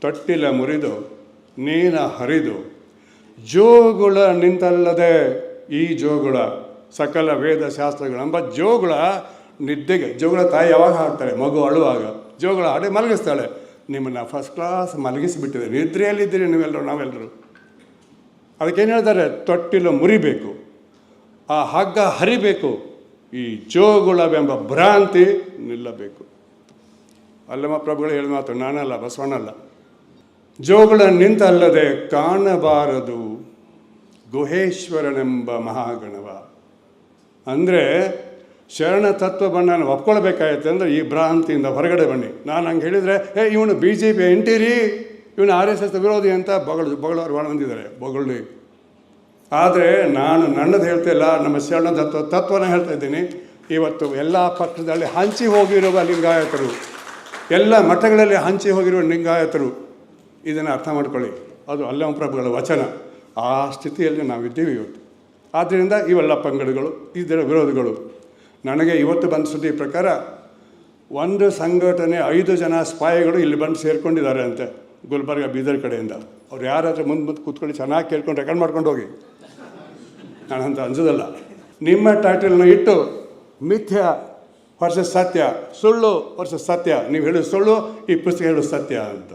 ತೊಟ್ಟಿಲ ಮುರಿದು, ನೀನ ಹರಿದು, ಜೋಗುಳ ನಿಂತಲ್ಲದೆ ಈ ಜೋಗುಳ, ಸಕಲ ವೇದ ಶಾಸ್ತ್ರಗಳು ಎಂಬ ಜೋಗುಳ ನಿದ್ದೆಗೆ, ಜೋಗುಳ ತಾಯಿ ಯಾವಾಗ ಹಾಡ್ತಾಳೆ ಮಗು ಅಳುವಾಗ. ಜೋಗುಳ ಹಾಡಿ ಮಲಗಿಸ್ತಾಳೆ. ನಿಮ್ಮನ್ನು ಫಸ್ಟ್ ಕ್ಲಾಸ್ ಮಲಗಿಸಿಬಿಟ್ಟಿದೆ. ನಿದ್ರೆಯಲ್ಲಿದ್ದೀರಿ ನೀವೆಲ್ಲರೂ, ನಾವೆಲ್ಲರೂ. ಅದಕ್ಕೇನು ಹೇಳ್ತಾರೆ? ತೊಟ್ಟಿಲು ಮುರಿಬೇಕು. ಆ ಹಗ್ಗ ಹರಿಬೇಕು. ಈ ಜೋಗುಳವೆಂಬ ಭ್ರಾಂತಿ ನಿಲ್ಲಬೇಕು. ಅಲ್ಲಮ್ಮ ಪ್ರಭುಗಳು ಹೇಳಿದ ಮಾತು ನಾನಲ್ಲ ಬಸವಣ್ಣಲ್ಲ ಜೋಗುಳ ನಿಂತಲ್ಲದೆ ಕಾಣಬಾರದು. ಗುಹೇಶ್ವರನೆಂಬ ಮಹಾಗಣವ. ಅಂದರೆ ಶರಣ ತತ್ವ ನಾನು ಒಪ್ಕೊಳ್ಬೇಕಾಯ್ತು ಅಂದರೆ ಈ ಭ್ರಾಂತಿಯಿಂದ ಹೊರಗಡೆ ಬನ್ನಿ. ನಾನು ಹಂಗೆ ಹೇಳಿದರೆ ಏ ಇವನು ಬಿ ಜೆ ಪಿ ಎಂಟಿರಿ? ಇವನು ಆರ್ ಎಸ್ ಎಸ್ ವಿರೋಧಿ ಅಂತ ಬಗಳು, ಬಗಳವರು ಭಾಳ ಬಂದಿದ್ದಾರೆ ಬೊಗಳ್ಳಿ ಆದರೆ ನಾನು ನನ್ನದು ಹೇಳ್ತಿಲ್ಲ ನಮ್ಮ ಶರಣ ತತ್ವ, ತತ್ವನ ಹೇಳ್ತಾ ಇದ್ದೀನಿ. ಇವತ್ತು ಎಲ್ಲ ಪಕ್ಷದಲ್ಲಿ ಹಂಚಿ ಹೋಗಿರುವ ಲಿಂಗಾಯತರು, ಎಲ್ಲ ಮಠಗಳಲ್ಲಿ ಹಂಚಿ ಹೋಗಿರುವ ಲಿಂಗಾಯತರು ಇದನ್ನು ಅರ್ಥ ಮಾಡ್ಕೊಳ್ಳಿ. ಅದು ಅಲ್ಲಮ ಪ್ರಭುಗಳ ವಚನ. ಆ ಸ್ಥಿತಿಯಲ್ಲಿ ನಾವಿದ್ದೀವಿ ಇವತ್ತು. ಆದ್ದರಿಂದ ಇವೆಲ್ಲ ಪಂಗಡಗಳು ಇದರ ವಿರೋಧಗಳು, ನನಗೆ ಇವತ್ತು ಬಂದ ಸುದ್ದಿ ಪ್ರಕಾರ ಒಂದು ಸಂಘಟನೆ ಐದು ಜನ ಸ್ಪಾಯಿಗಳು ಇಲ್ಲಿ ಬಂದು ಸೇರ್ಕೊಂಡಿದ್ದಾರೆ ಅಂತೆ, ಗುಲ್ಬರ್ಗ, ಬೀದರ್ ಕಡೆಯಿಂದ. ಅವ್ರು ಯಾರಾದರೂ ಮುಂದೆ ಮುಂದೆ ಕೂತ್ಕೊಂಡು ಚೆನ್ನಾಗಿ ಕೇಳ್ಕೊಂಡು ರೆಕಾರ್ಡ್ ಮಾಡ್ಕೊಂಡು ಹೋಗಿ. ನಾನಂತ ಅನ್ಸೋದಲ್ಲ. ನಿಮ್ಮ ಟೈಟಲ್ನ ಇಟ್ಟು, ಮಿಥ್ಯ ವರ್ಸಸ್ ಸತ್ಯ, ಸುಳ್ಳು ವರ್ಸಸ್ ಸತ್ಯ. ನೀವು ಹೇಳೋದು ಸುಳ್ಳು, ಈ ಪುಸ್ತಕ ಹೇಳೋದು ಸತ್ಯ ಅಂತ.